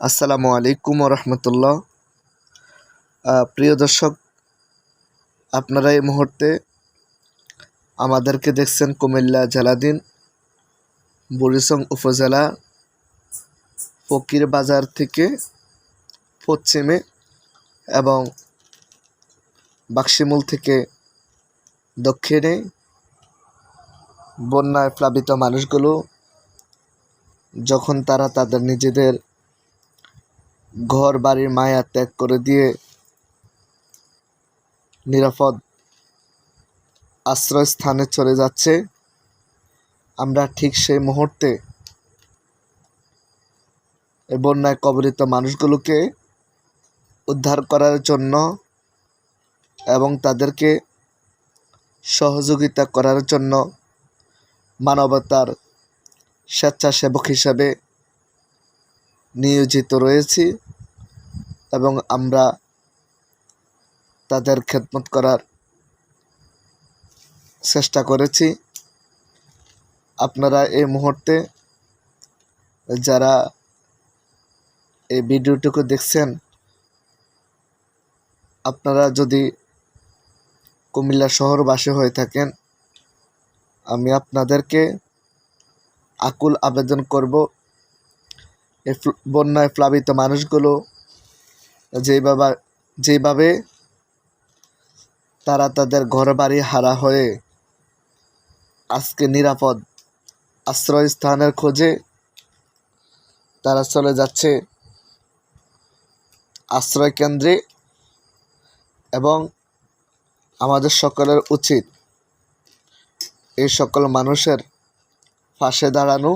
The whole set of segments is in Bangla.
আসসালামু আলাইকুম রহমতুল্লাহ প্রিয় দর্শক, আপনারা এই মুহূর্তে আমাদেরকে দেখছেন কুমিল্লা জেলাধীন বুড়িসং উপজেলা ফকির বাজার থেকে পশ্চিমে এবং বাক্সিমূল থেকে দক্ষিণে বন্যায় প্লাবিত মানুষগুলো যখন তারা তাদের নিজেদের ঘর বাড়ির মায়া ত্যাগ করে দিয়ে নিরাপদ আশ্রয়স্থানে চলে যাচ্ছে। আমরা ঠিক সেই মুহূর্তে বন্যায় কবলিত মানুষগুলোকে উদ্ধার করার জন্য এবং তাদেরকে সহযোগিতা করার জন্য মানবতার স্বেচ্ছাসেবক হিসাবে নিয়োজিত রয়েছি। এবং আমরা তাদের খেদমত করার চেষ্টা করেছি। আপনারা এই মুহূর্তে যারা এই ভিডিওটুকু দেখছেন, আপনারা যদি কুমিল্লা শহরবাসী হয়ে থাকেন, আমি আপনাদেরকে আকুল আবেদন করব। এই বন্যায় প্লাবিত মানুষগুলো যেভাবে যেভাবে তারা তাদের ঘর বাড়ি হারা হয়ে আজকে নিরাপদ আশ্রয়স্থানের খোঁজে তারা চলে যাচ্ছে আশ্রয় কেন্দ্রে এবং আমাদের সকলের উচিত এই সকল মানুষের পাশে দাঁড়ানো।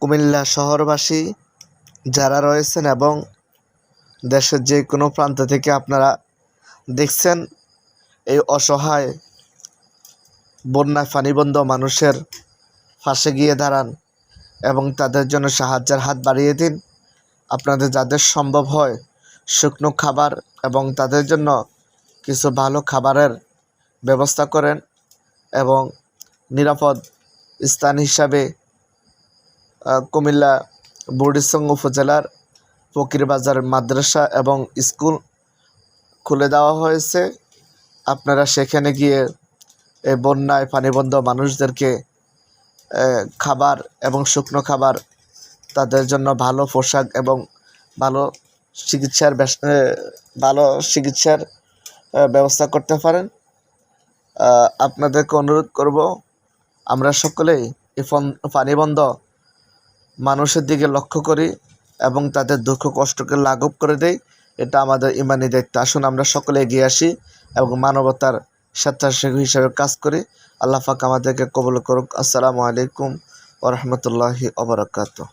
কুমিল্লা শহরবাসী যারা রয়েছেন এবং দেশের যে কোনো প্রান্ত থেকে আপনারা দেখছেন এই অসহায়, বন্যায় পানিবন্ধ মানুষের ফাঁসে গিয়ে দাঁড়ান এবং তাদের জন্য সাহায্যের হাত বাড়িয়ে দিন। আপনাদের যাদের সম্ভব হয় শুকনো খাবার এবং তাদের জন্য কিছু ভালো খাবারের ব্যবস্থা করেন এবং নিরাপদ স্থান হিসাবে কুমিল্লা বুড়িসং উপজেলার ফকিরবাজার মাদ্রাসা এবং স্কুল খুলে দেওয়া হয়েছে। আপনারা সেখানে গিয়ে এই বন্যায় পানিবন্ধ মানুষদেরকে খাবার এবং শুকনো খাবার, তাদের জন্য ভালো পোশাক এবং ভালো চিকিৎসার ভালো চিকিৎসার ব্যবস্থা করতে পারেন। আপনাদেরকে অনুরোধ করব, আমরা সকলেই এই পানিবন্ধ মানুষের দিকে লক্ষ্য করি। এবং তাদের দুঃখ কষ্টকে লাঘব করে দেয়। এটা আমাদের ইমানি দায়িত্ব। আসুন আমরা সকলে এগিয়ে আসি এবং মানবতার স্বেচ্ছাসেবী হিসাবে কাজ করি। আল্লাহ পাক আমাদেরকে কবল করুক। আসসালামু আলাইকুম ওরহমতুল্লাহি ওবরাকাতু